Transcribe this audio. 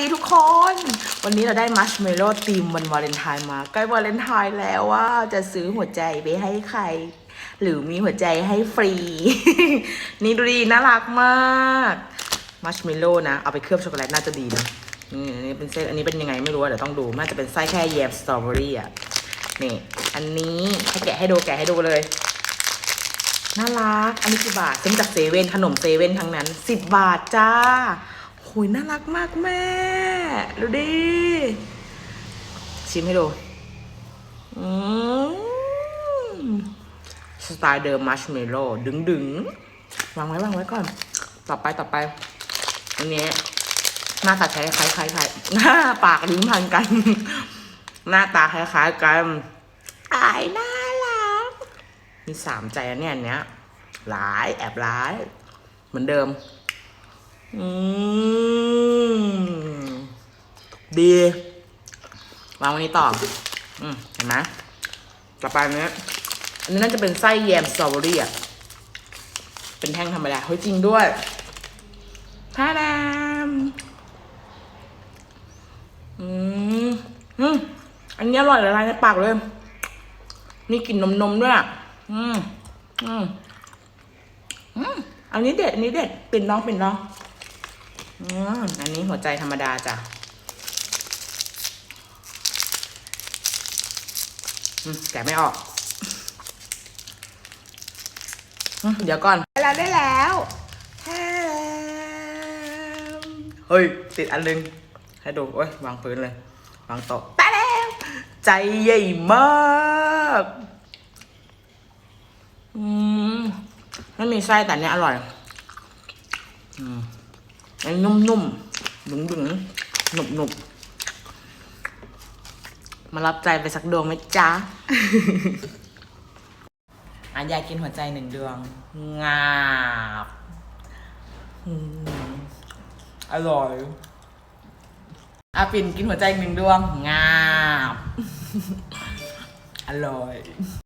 ดีทุกคน วันนี้เราได้มัชเมลโล่ตีมวันวาเลนไทน์มา ใกล้วาเลนไทน์แล้วว่าจะซื้อหัวใจไปให้ใคร หรือมีหัวใจให้ฟรี นี่ดูดีน่ารักมากมัชเมลโล่นะเอาไปเคลือบช็อกโกแลตน่าจะดีนะนี่อันนี้เป็นเส้นอันนี้เป็นยังไงไม่รู้เดี๋ยวต้องดูน่าจะเป็นไส้แค่แยมสตรอเบอรี่อะนี่อันนี้ให้แกะให้ดูแกะให้ดูเลยน่ารัก อันนี้กี่บาทซื้อมจากเซเว่นขนมเซเว่นทั้งนั้นสิบบาทจ้า หยน่ารักมากแม่ ดูดิ ชิมให้ดูอืมสไตล์เดิมมัชเมลโล่ดึงดึงๆวางไว้วางไว้ก่อน ต่อไปต่อไป อันนี้หน้าตาคล้ายคล้ายคล้ายคล้ายหน้าปากลิ้นพันกัน หน้าตาคล้ายๆกันอายน่ารัก มีสามใจอันเนี้ยอันเนี้ยร้ายแอบร้าย เหมือนเดิม อืมดีวางวันนี้ต่อ อืมเห็นไหมต่อไปอันนี้อันนี้น่าจะเป็นไส้แยมสตรอเบอรี่อะ เป็นแท่งธรรมดาเฮ้ยจริงด้วยท่าดามอืมอืมอันนี้อร่อยละลายในปากเลย มีกลิ่นนมนมด้วยอะอืม อืม อืม อันนี้เด็ด อันนี้เด็ด เปิ่นน้องปิ่นน้อง อืมอันนี้หัวใจธรรมดาจ้ะอืมแกะไม่ออกอืมเดี๋ยวก่อนได้แล้วได้แล้วแฮมเฮ้ย ติดอันนึง ให้ดูโอ้ยวางพื้นเลย วางโต๊ะไปแล้ว ใจใหญ่มากอืมไม่มีไส้แต่อันเนี้ยอร่อย อืม อันนุ่มๆดึงดึงๆหนุบหนุบๆมารับใจไปสักดวงไหมจ๊ะอันยายกินหัวใจหนึ่งดวง งาบอืมอร่อยอาปิ่นกินหัวใจหนึ่งดวง งาบ อร่อย